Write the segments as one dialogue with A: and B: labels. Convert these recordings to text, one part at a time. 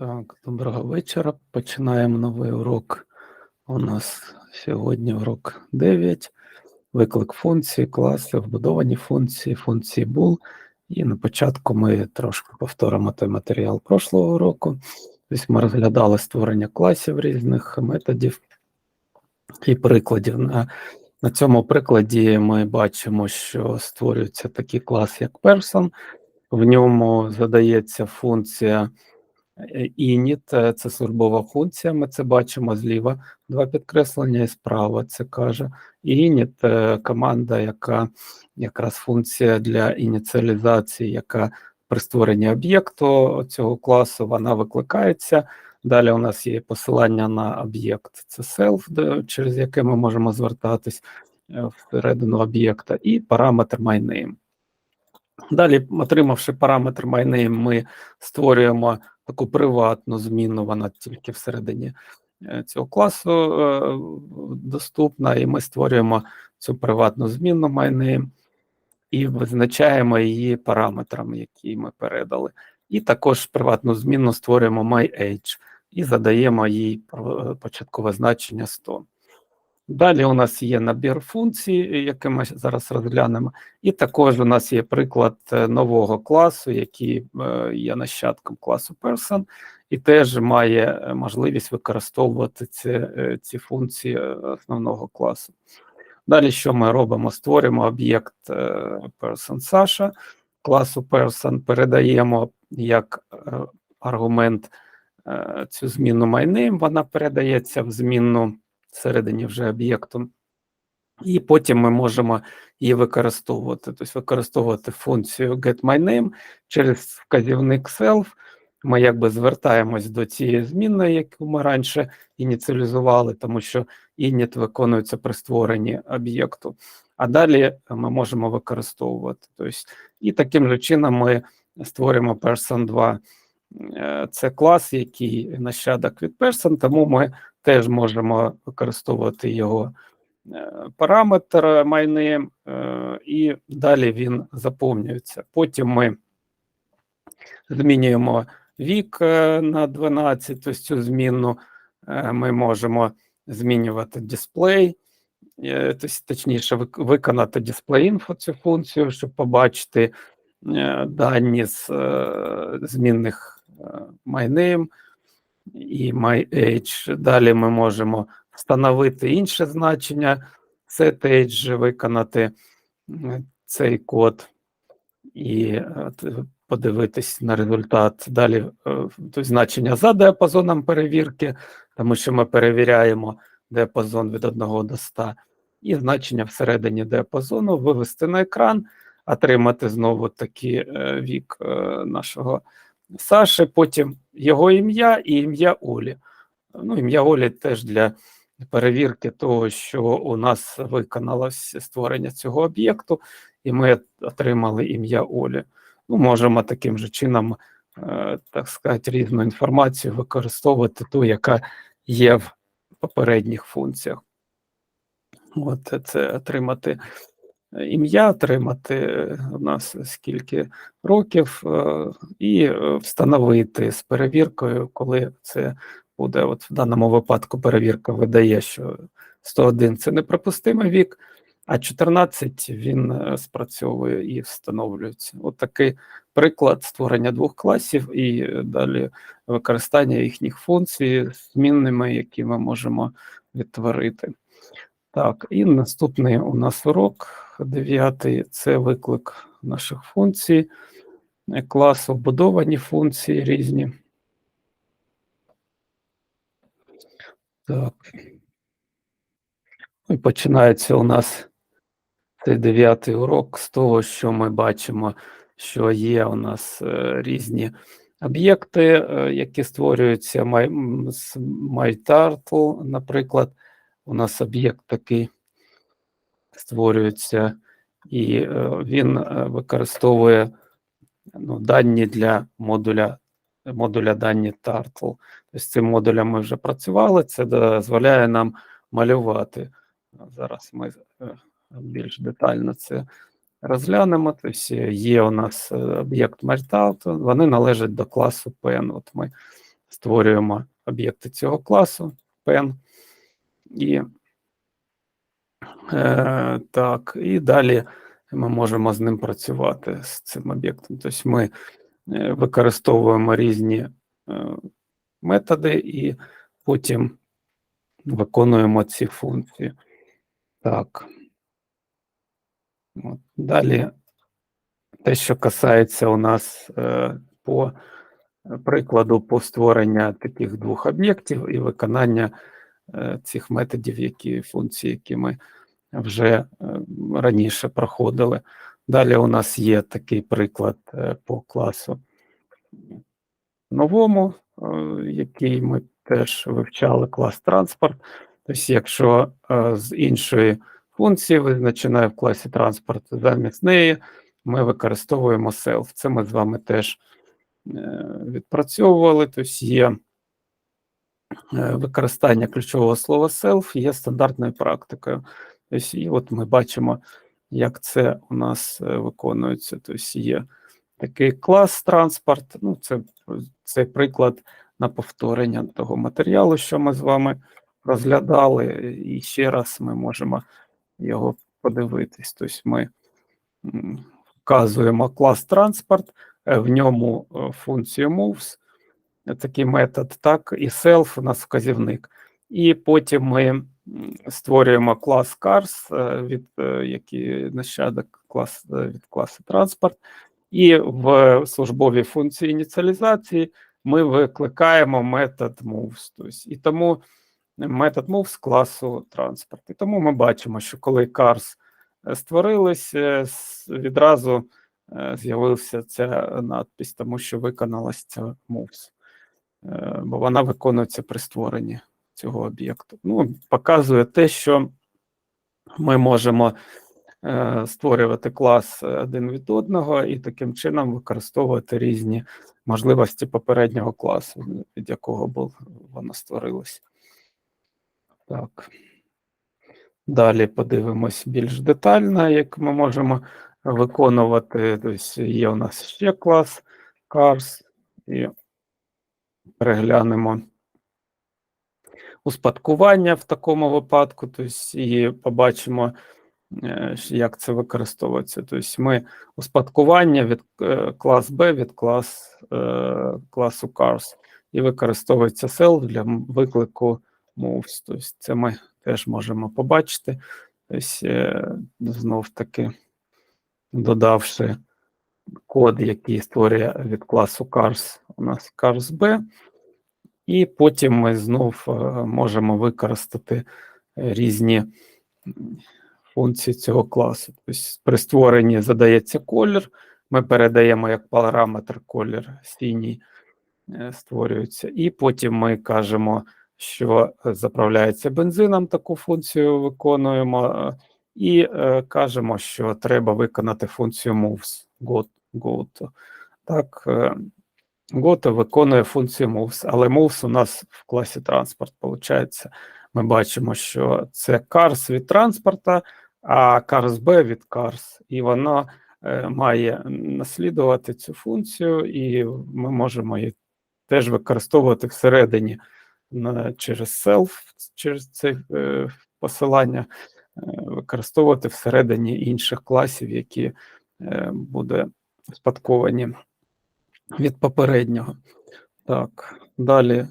A: Так, доброго вечора. Починаємо новий урок. У нас сьогодні урок 9. Виклик функції, класи, вбудовані функції, функції bool. І на початку ми трошки повторимо той матеріал прошлого року. Тобто ми розглядали створення класів різних методів і прикладів. На, на цьому прикладі ми бачимо, що створюється такий клас, як person. В ньому задається функція е, init, е, це службова функція, ми це бачимо зліва, два підкреслення і справа це каже. І init е, команда, яка якраз функція для ініціалізації, яка при створенні об'єкту цього класу вона викликається. Далі у нас є посилання на об'єкт, це self, через яке ми можемо звертатись всередину об'єкта, і параметр myName. Далі, отримавши параметр myName, ми створюємо таку приватну зміну, вона тільки всередині е, цього класу е, доступна, і ми створюємо цю приватну зміну myName і визначаємо її параметрами, які ми передали. І також приватну зміну створюємо myAge і задаємо їй початкове значення 100. Далі у нас є набір функцій, який ми зараз розглянемо, і також у нас є приклад е, нового класу, який е, є нащадком класу Person, і теж має е, можливість використовувати ці, ці функції основного класу. Далі, що ми робимо? Створюємо об'єкт Person Sasha, класу Person, передаємо як аргумент цю зміну myName, вона передається в змінну всередині вже об'єкту. І потім ми можемо її використовувати, тобто використовувати функцію getMyName через вказівник self. Ми якби звертаємось до цієї зміни, яку ми раніше ініціалізували, тому що init виконується при створенні об'єкту. А далі ми можемо використовувати. Тобто, І таким же чином ми створюємо person 2. Е, це клас, який нащадок від person, тому ми теж можемо використовувати його е, параметр myName, е, і далі він заповнюється. Потім ми змінюємо вік на 12, тобто цю зміну ми можемо змінювати дисплей, точніше, виконати display-info цю функцію, щоб побачити дані з змінних myName, і myAge. Далі ми можемо встановити інше значення, setAge, виконати цей код і подивитись на результат. Далі значення за діапазоном перевірки, тому що ми перевіряємо діапазон від 1 до 100, і значення всередині діапазону вивести на екран, отримати знову такий е, вік е, нашого. Саші, потім його ім'я і ім'я Олі. Ну, Ім'я Олі теж для перевірки того, що у нас виконалось створення цього об'єкту, і ми отримали ім'я Олі. Ну, Можемо таким же чином, е, так сказати, різну інформацію використовувати ту, яка є в попередніх функціях. От це отримати ім'я, отримати у нас скільки років, е, і е, встановити з перевіркою, коли це буде. От в даному випадку перевірка видає, що 101 це неприпустимий вік, а 14 він е, спрацьовує і встановлюється. От такий приклад створення двох класів і далі використання їхніх функцій змінними, які ми можемо відтворити. Так, і наступний у нас урок дев'ятий це виклик наших функцій, класу вбудовані функції різні. Так. Ну, і починається у нас цей дев'ятий урок з того, що ми бачимо, що є у нас е, різні об'єкти, е, які створюються з MyTurtle, наприклад у нас об'єкт такий створюється, і е, він е, використовує ну, дані для модуля модуля дані Turtle. Тобто з цим модулем ми вже працювали, це дозволяє нам малювати. Зараз ми е, більш детально це розглянемо. Тобто Є у нас об'єкт Martout, вони належать до класу Pen. От Ми створюємо об'єкти цього класу, pen, і е, так, і далі ми можемо з ним працювати з цим об'єктом. Тобто ми е, використовуємо різні е, методи і потім виконуємо ці функції. Так. От. Далі те, що касається у нас е, по прикладу по створення таких двох об'єктів і виконання е, цих методів, які функції, які ми вже е, раніше проходили. Далі у нас є такий приклад е, по класу новому, е, який ми теж вивчали клас транспорт. Тобто, якщо з іншої функції визначеної в класі транспорт, замість неї ми використовуємо self. Це ми з вами теж відпрацьовували. Тобто є використання ключового слова self є стандартною практикою. Тобто, і от ми бачимо, як це у нас е, виконується. Тобто є такий клас транспорт. Ну, це, це приклад на повторення того матеріалу, що ми з вами розглядали, і ще раз ми можемо його подивитись. Тобто ми вказуємо клас транспорт, е, в ньому е, функцію moves, такий метод, так, і self у нас вказівник. І потім ми створюємо клас cars, е, від е, який нащадок клас е, від класу транспорт, і в службовій функції ініціалізації ми викликаємо метод moves. Тобто, і тому метод move з класу транспорт. І тому ми бачимо, що коли cars створились, е, відразу з'явився ця надпись, тому що виконалась ця moves, бо вона виконується при створенні цього об'єкту. Ну, показує те, що ми можемо е, створювати клас один від одного і таким чином використовувати різні можливості попереднього класу, від якого був, воно створилось. Так. Далі подивимось більш детально, як ми можемо виконувати. Тобто є у нас ще клас Cars, і переглянемо успадкування в такому випадку, тобто і побачимо, е, як це використовується. Тобто ми успадкування від е, клас B від клас, е, класу Cars і використовується self для виклику moves. Тобто це ми теж можемо побачити. Тобто, знов таки, додавши код, який створює від класу Cars, у нас Cars B, і потім ми знов е, можемо використати е, різні функції цього класу. Тобто при створенні задається колір, ми передаємо як параметр колір синій, е, створюється, і потім ми кажемо, що заправляється бензином, таку функцію виконуємо, і кажемо, що треба виконати функцію moves go, go. Так, Goto виконує функцію moves, але moves у нас в класі транспорт. Получається, ми бачимо, що це cars від транспорта, а cars B від cars, і воно е, має наслідувати цю функцію, і ми можемо її теж використовувати всередині на, через self, через це е, посилання, е, використовувати всередині інших класів, які е, буде спадковані від попереднього. Так, далі е,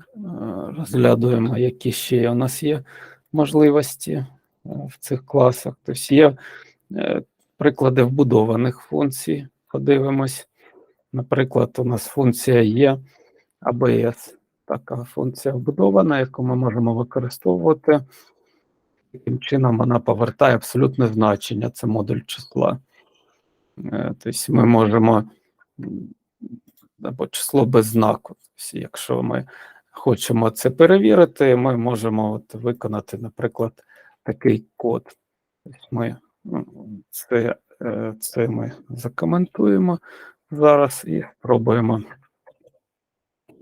A: розглядуємо, які ще у нас є можливості е, в цих класах. Тобто є е, приклади вбудованих функцій. Подивимось. Наприклад, у нас функція є ABS. Така функція вбудована, яку ми можемо використовувати. Таким чином вона повертає абсолютне значення, це модуль числа. Тобто ми можемо або число без знаку. Тобто, якщо ми хочемо це перевірити, ми можемо от виконати, наприклад, такий код. Тобто ми ну, це, е, це ми закоментуємо зараз і спробуємо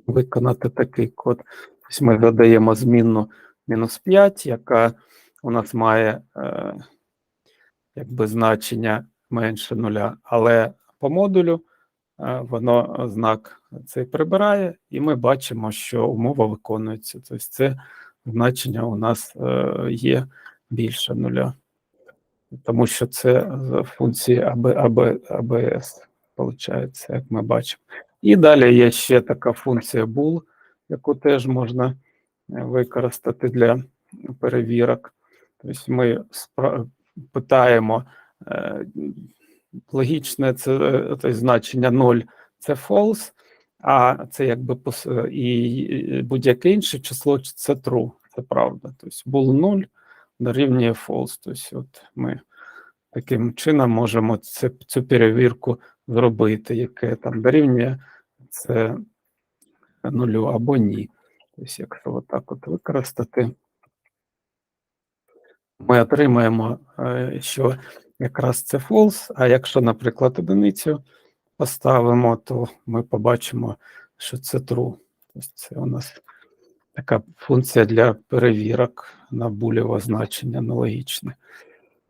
A: виконати такий код. Тобто ми задаємо змінну мінус 5, яка у нас має е, якби значення менше нуля, але по модулю воно знак цей прибирає, і ми бачимо, що умова виконується. Тобто це значення у нас е, є більше нуля, тому що це з функції АБ, АБ, АБС, виходить, як ми бачимо. І далі є ще така функція bool, яку теж можна е, використати для перевірок. Тобто ми питаємо е, логічне це е, тобто значення 0 це false, а це якби пос- і будь-яке інше число це true, це правда. Тобто був 0 дорівнює false. Тобто от ми таким чином можемо це, цю перевірку зробити, яке там дорівнює це нулю або ні. Тобто, якщо отак от використати, ми отримаємо, е, що якраз це false, а якщо, наприклад, одиницю поставимо, то ми побачимо, що це true. Тобто це у нас така функція для перевірок на булєве значення аналогічне.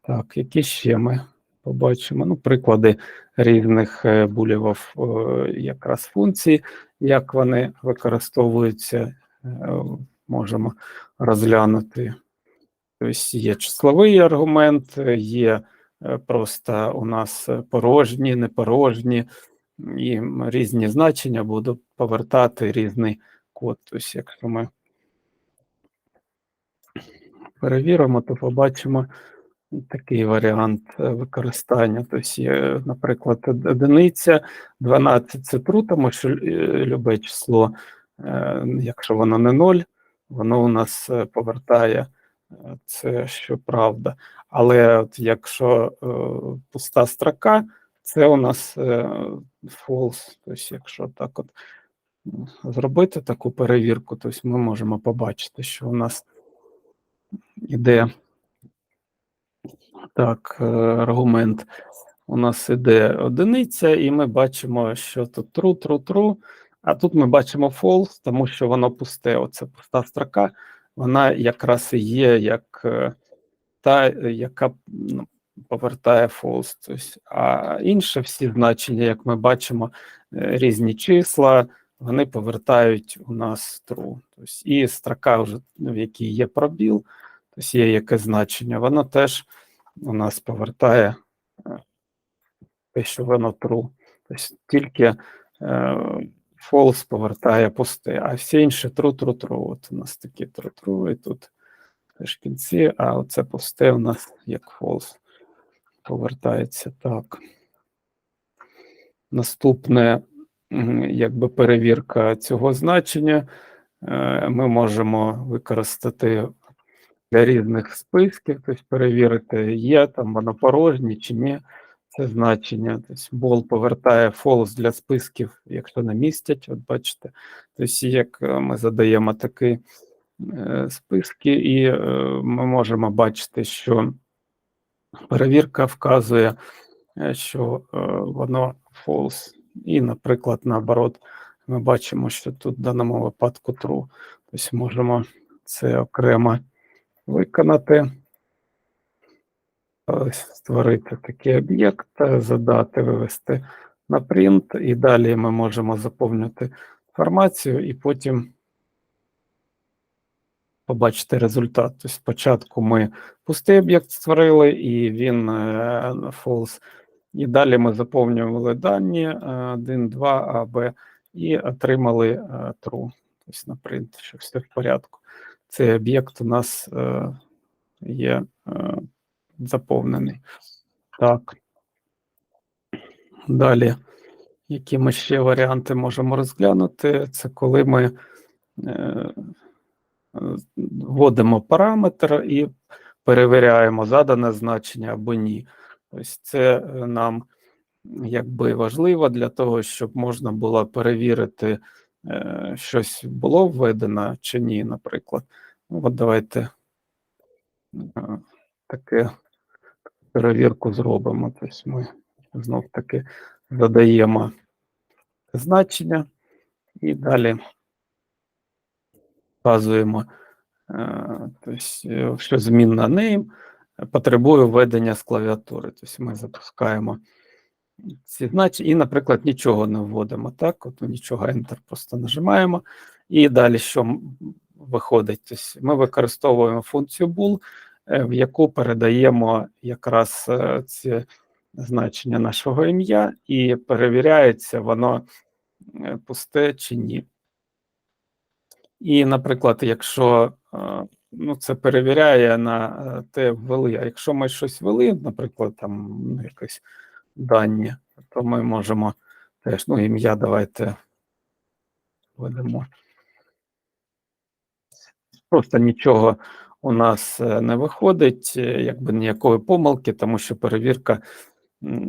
A: Так, які ще ми побачимо? Ну, приклади різних е, е, якраз функцій, як вони використовуються, е, можемо розглянути. Тобто є числовий аргумент, є е, просто у нас порожні, непорожні, і різні значення будуть повертати різний код. Тобто, якщо ми перевіримо, то побачимо такий варіант е, використання. Тобто, є, наприклад, одиниця, 12 це true, тому що е, любе число, якщо воно не 0, воно у нас повертає це, що правда. Але от якщо е, пуста строка, це у нас е, false. Тобто, якщо так от зробити таку перевірку, то ми можемо побачити, що у нас іде так, е, аргумент. У нас іде одиниця, і ми бачимо, що тут true, true, true, а тут ми бачимо false, тому що воно пусте. Оце пуста строка, вона якраз і є як е, та, е, яка ну, повертає false. Тобто, а інші всі значення, як ми бачимо, е, різні числа, вони повертають у нас true. Тобто, і строка, вже, в якій є пробіл, тобто є яке значення, воно теж у нас повертає те, що воно true. Тобто тільки false повертає пусте, а всі інші true, true, true. От у нас такі true, true, і тут теж кінці, а оце пусте у нас як false повертається так. Наступне, якби перевірка цього значення, е, ми можемо використати для різних списків, тобто перевірити, є там воно порожнє чи ні. Це значення. Тобто бол повертає false для списків, якщо не містять. От бачите, тобто, як е, ми задаємо такі е, списки, і е, ми можемо бачити, що перевірка вказує, що воно false. І, наприклад, наоборот, ми бачимо, що тут в даному випадку true. Тобто можемо це окремо виконати, створити такий об'єкт, е, задати, вивести на принт, і далі ми можемо заповнити інформацію і потім побачити результат. Тобто спочатку ми пустий об'єкт створили, і він е, false, і далі ми заповнювали дані е, 1, 2, А, Б, і отримали е, true. Тобто на принт, що все в порядку. Цей об'єкт у нас е, є е, заповнений. Так. Далі, які ми ще варіанти можемо розглянути, це коли ми е, вводимо параметр і перевіряємо задане значення або ні. Тобто це е, нам якби важливо для того, щоб можна було перевірити, е, щось було введено чи ні, наприклад. От давайте е, таке перевірку зробимо. Тобто ми знов таки задаємо значення і далі вказуємо, е, тобто, е, що змінна name потребує введення з клавіатури. Тобто ми запускаємо ці значення, і, наприклад, нічого не вводимо. Так, от нічого Enter просто нажимаємо. І далі що виходить? Тобто ми використовуємо функцію bool, в яку передаємо якраз е, ці значення нашого ім'я, і перевіряється, воно е, пусте чи ні. І, наприклад, якщо е, ну, це перевіряє на е, те ввели, а якщо ми щось ввели, наприклад, там ну, якісь дані, то ми можемо теж, ну, ім'я давайте введемо. Просто нічого у нас е, не виходить, е, якби ніякої помилки, тому що перевірка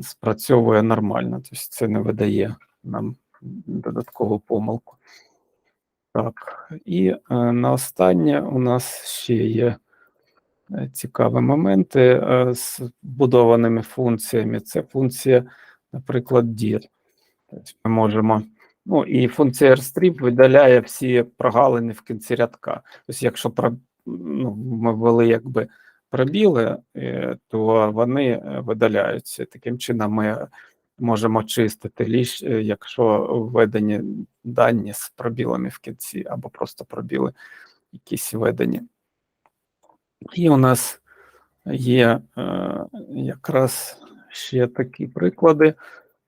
A: спрацьовує нормально, тобто це не видає нам додаткову помилку. Так, і е, на останнє у нас ще є цікаві моменти з будованими функціями. Це функція, наприклад, dir. Тобто ми можемо. Ну і функція rstrip видаляє всі прогалини в кінці рядка. Тобто, якщо ну, ми ввели якби пробіли, е, то вони е, видаляються. Таким чином, ми можемо чистити ліж, е, якщо введені дані з пробілами в кінці, або просто пробіли якісь введені. І у нас є якраз ще такі приклади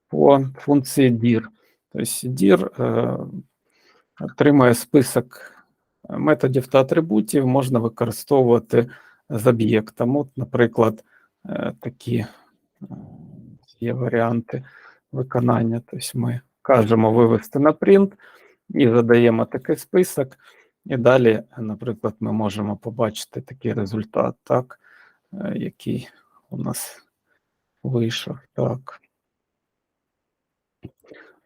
A: по функції dir. Тобто dir отримує список методів та атрибутів, можна використовувати з об'єктом. От, наприклад, е, такі е, є варіанти виконання. Тобто ми кажемо вивести на принт і задаємо такий список, і далі, наприклад, ми можемо побачити такий результат, так, е, який у нас вийшов. Так.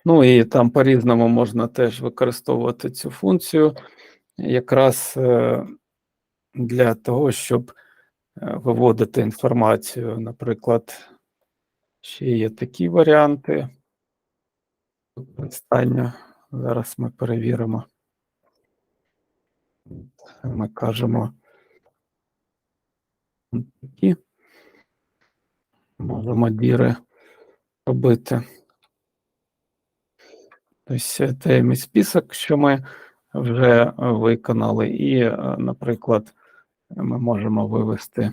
A: Ну і там по-різному можна теж використовувати цю функцію, якраз е, для того, щоб е, виводити інформацію. Наприклад, ще є такі варіанти. Останнє, зараз ми перевіримо. Ми кажемо такі. Можемо діри робити. Тобто це мій список, що ми вже виконали, і, е, наприклад, ми можемо вивести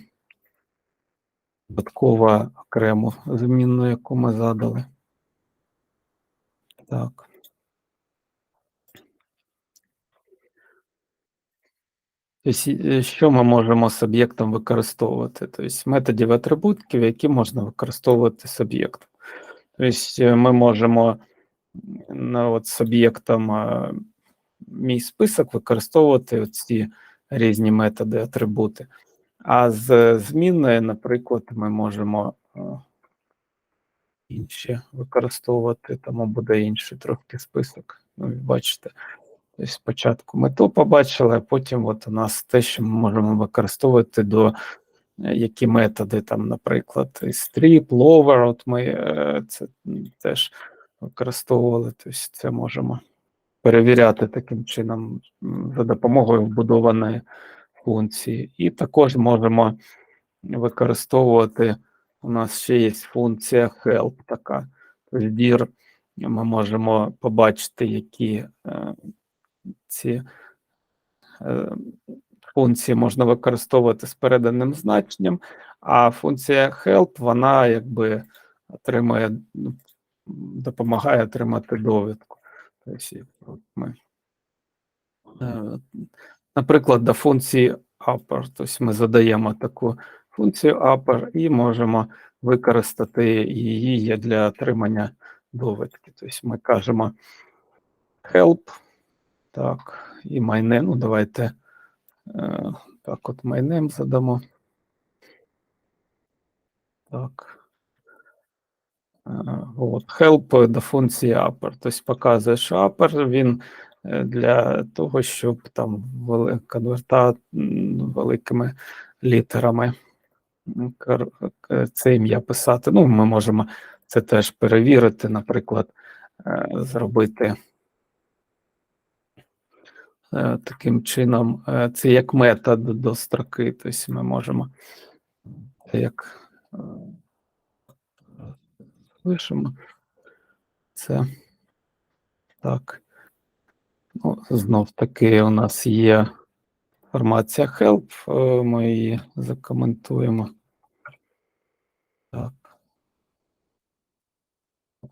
A: додатково окрему змінну, яку ми задали. Так. Тобто, е, що ми можемо з об'єктом використовувати? Тобто методів атрибутів, які можна використовувати з об'єктом. Тобто ми можемо на от з об'єктом е, мій список використовувати ці різні методи, атрибути. А з змінною, наприклад, ми можемо е, інші використовувати, тому буде інший трохи список. Ну, бачите. Тобто спочатку ми то побачили, а потім от у нас те, що ми можемо використовувати до е, які методи, там, наприклад, strip, lower, от ми е, це теж використовували, тобто це можемо перевіряти таким чином за допомогою вбудованої функції. І також можемо використовувати, у нас ще є функція help така. Тобто ми можемо побачити, які е, ці е, функції можна використовувати з переданим значенням, а функція help, вона якби отримує, ну, допомагає отримати довідку. Ми, е, наприклад, до функції upper, тобто ми задаємо таку функцію upper і можемо використати її для отримання довідки. Тобто ми кажемо help. Так, і майне, ну давайте е, так, от майнем задамо. Так. Е, от, help до функції upper. Тобто показує, що upper він е, для того, щоб там конверта великими літерами к- це ім'я писати. Ну, ми можемо це теж перевірити, наприклад, е, зробити. Е, Таким чином, е, це як метод до строки, тобто ми можемо як е, пишемо. Це так. Ну, знов таки у нас є формація help, е, ми її закоментуємо. Так.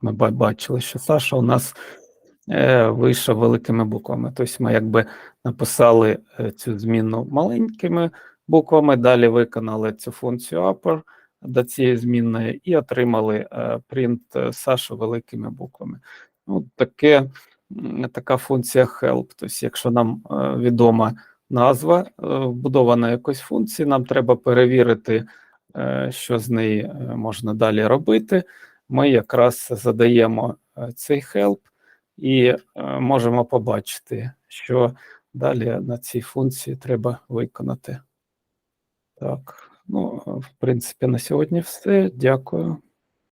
A: Ми бачили, що Саша у нас е, вийшов великими буквами. Тобто ми якби написали е, цю зміну маленькими буквами, далі виконали цю функцію upper до цієї змінної і отримали е, print е, Саша великими буквами. Ну, таке, така функція help. Тобто, якщо нам е, відома назва вбудована якоїсь функції, нам треба перевірити, що з неї можна далі робити. Ми якраз задаємо цей help і можемо побачити, що далі на цій функції треба виконати. Так, ну, в принципі, на сьогодні все. Дякую.